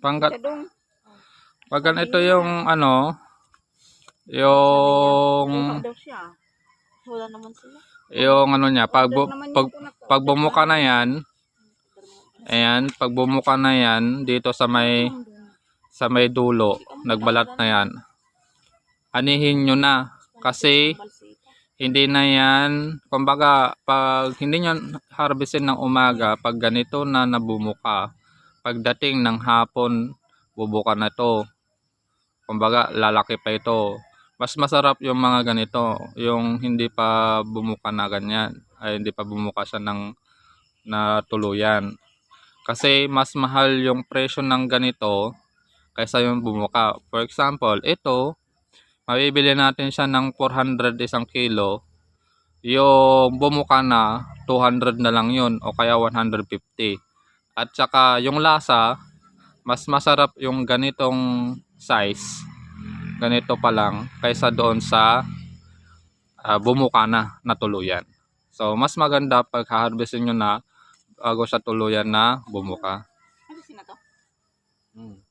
Pangga, Kadong. pag ganito yung ano, yung. Wala naman sila. yung ano niya, pag, bu- pag, pag bumuka na yan, ayan, pag bumuka na yan, dito sa may, sa may dulo, nagbalat na yan, anihin nyo na. Kasi, hindi na yan, kumbaga, pag hindi nyo harvestin ng umaga, pag ganito na nabumuka, pagdating ng hapon, bubuka na to. Kumbaga, lalaki pa ito. Mas masarap yung mga ganito, yung hindi pa bumuka na ganyan, ay hindi pa bumuka siya ng na tuluyan. Kasi mas mahal yung presyo ng ganito kaysa yung bumuka. For example, ito, mabibili natin siya ng 400 isang kilo. Yung bumuka na, 200 na lang yun o kaya 150. At saka yung lasa, mas masarap yung ganitong size, ganito pa lang, kaysa doon sa ah, bumuka na na tuluyan. So, mas maganda pag harvestin nyo na bago sa tuluyan na bumuka. Ano sina to? Mm.